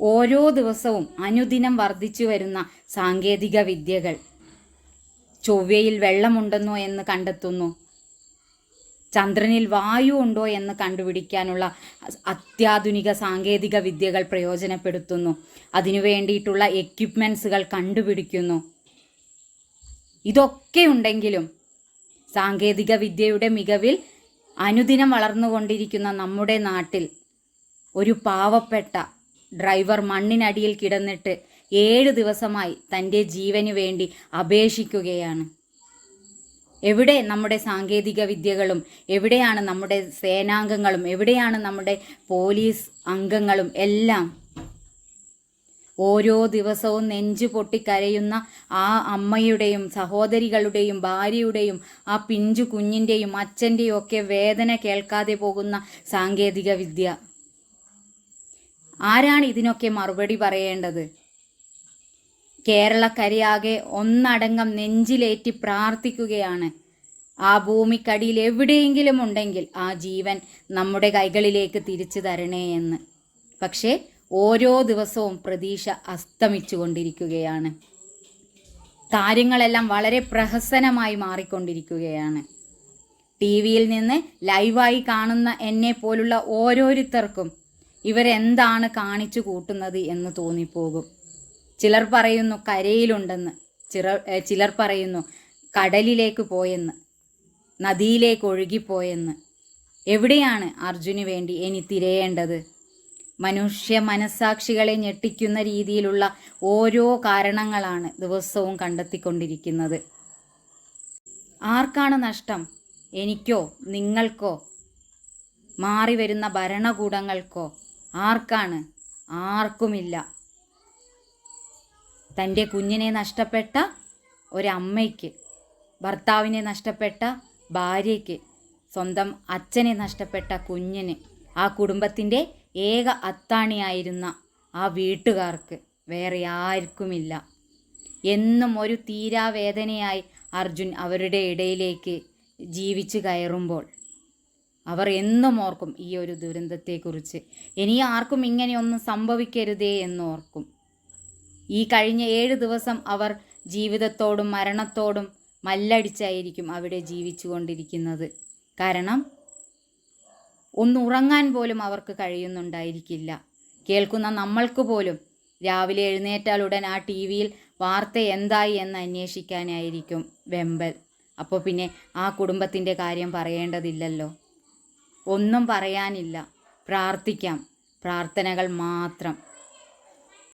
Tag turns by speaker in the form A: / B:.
A: ഓരോ ദിവസവും അനുദിനം വർദ്ധിച്ചു വരുന്ന സാങ്കേതിക വിദ്യകൾ. ചൊവ്വയിൽ വെള്ളമുണ്ടെന്നോ എന്ന് കണ്ടെത്തുന്നു. ചന്ദ്രനിൽ വായു ഉണ്ടോ എന്ന് കണ്ടുപിടിക്കാനുള്ള അത്യാധുനിക സാങ്കേതിക വിദ്യകൾ പ്രയോജനപ്പെടുത്തുന്നു. അതിനു വേണ്ടിയിട്ടുള്ള എക്യുപ്മെൻസുകൾ കണ്ടുപിടിക്കുന്നു. ഇതൊക്കെ ഉണ്ടെങ്കിലും സാങ്കേതിക വിദ്യയുടെ മികവിൽ അനുദിനം വളർന്നുകൊണ്ടിരിക്കുന്ന നമ്മുടെ നാട്ടിൽ ഒരു പാവപ്പെട്ട ഡ്രൈവർ മണ്ണിനടിയിൽ കിടന്നിട്ട് ഏഴ് ദിവസമായി തന്റെ ജീവന് വേണ്ടി അപേക്ഷിക്കുകയാണ്. എവിടെ നമ്മുടെ സാങ്കേതിക വിദ്യകളും എവിടെയാണ് നമ്മുടെ സേനാംഗങ്ങളും എവിടെയാണ് നമ്മുടെ പോലീസ് അംഗങ്ങളും എല്ലാം ഓരോ ദിവസവും നെഞ്ചു പൊട്ടിക്കരയുന്ന ആ അമ്മയുടെയും സഹോദരികളുടെയും ഭാര്യയുടെയും ആ പിഞ്ചു കുഞ്ഞിന്റെയും അച്ഛന്റെയും ഒക്കെ വേദന കേൾക്കാതെ പോകുന്ന സാങ്കേതിക വിദ്യ. ആരാണ് ഇതിനൊക്കെ മറുപടി പറയേണ്ടത്? കേരളക്കരയാകെ ഒന്നടങ്കം നെഞ്ചിലേറ്റി പ്രാർത്ഥിക്കുകയാണ്. ആ ഭൂമിക്കടിയിൽ എവിടെയെങ്കിലും ഉണ്ടെങ്കിൽ ആ ജീവൻ നമ്മുടെ കൈകളിലേക്ക് തിരിച്ചു തരണേ എന്ന്. പക്ഷേ ഓരോ ദിവസവും പ്രതീക്ഷ അസ്തമിച്ചു കൊണ്ടിരിക്കുകയാണ് കാര്യങ്ങളെല്ലാം വളരെ പ്രഹസനമായി മാറിക്കൊണ്ടിരിക്കുകയാണ്. ടി വിയിൽ നിന്ന് ലൈവായി കാണുന്ന എന്നെ പോലുള്ള ഓരോരുത്തർക്കും ഇവരെന്താണ് കാണിച്ചു കൂട്ടുന്നത് എന്ന് തോന്നിപ്പോകും. ചിലർ പറയുന്നു കരയിലുണ്ടെന്ന്. ചിലർ ചിലർ പറയുന്നു കടലിലേക്ക് പോയെന്ന്. നദിയിലേക്ക് ഒഴുകിപ്പോയെന്ന്. എവിടെയാണ് അർജുന് വേണ്ടി ഇനി തിരയേണ്ടത്? മനുഷ്യ മനസാക്ഷികളെ ഞെട്ടിക്കുന്ന രീതിയിലുള്ള ഓരോ കാരണങ്ങളാണ് ദിവസവും കണ്ടെത്തിക്കൊണ്ടിരിക്കുന്നത്. ആർക്കാണ് നഷ്ടം? എനിക്കോ നിങ്ങൾക്കോ? മാറി വരുന്ന ഭരണകൂടങ്ങൾക്കോ? ആർക്കാണ്? ആർക്കുമില്ല. തന്റെ കുഞ്ഞിനെ നഷ്ടപ്പെട്ട ഒരമ്മയ്ക്ക് ഭർത്താവിനെ നഷ്ടപ്പെട്ട ഭാര്യയ്ക്ക് സ്വന്തം അച്ഛനെ നഷ്ടപ്പെട്ട കുഞ്ഞിന് ആ കുടുംബത്തിന്റെ ഏക അത്താണിയായിരുന്ന ആ വീട്ടുകാർക്ക് വേറെ ആർക്കുമില്ല. എന്നും ഒരു തീരാവേദനയായി അർജുൻ അവരുടെ ഇടയിലേക്ക് ജീവിച്ചു കയറുമ്പോൾ അവർ എന്നും ഓർക്കും ഈ ഒരു ദുരന്തത്തെക്കുറിച്ച്. ഇനി ആർക്കും ഇങ്ങനെയൊന്നും സംഭവിക്കരുതേ എന്നോർക്കും ഈ കഴിഞ്ഞ ഏഴ് ദിവസം അവർ ജീവിതത്തോടും മരണത്തോടും മല്ലടിച്ചായിരിക്കും അവിടെ ജീവിച്ചു കൊണ്ടിരിക്കുന്നത് കാരണം ഒന്ന് ഉറങ്ങാൻ പോലും അവർക്ക് കഴിയുന്നുണ്ടായിരിക്കില്ല. കേൾക്കുന്ന നമ്മൾക്ക് പോലും രാവിലെ എഴുന്നേറ്റാൽ ഉടൻ ആ ടി വിയിൽ വാർത്ത എന്തായി എന്ന് അന്വേഷിക്കാനായിരിക്കും വെമ്പൽ. അപ്പോൾ പിന്നെ ആ കുടുംബത്തിന്റെ കാര്യം പറയേണ്ടതില്ലല്ലോ. ഒന്നും പറയാനില്ല. പ്രാർത്ഥിക്കാം. പ്രാർത്ഥനകൾ മാത്രം.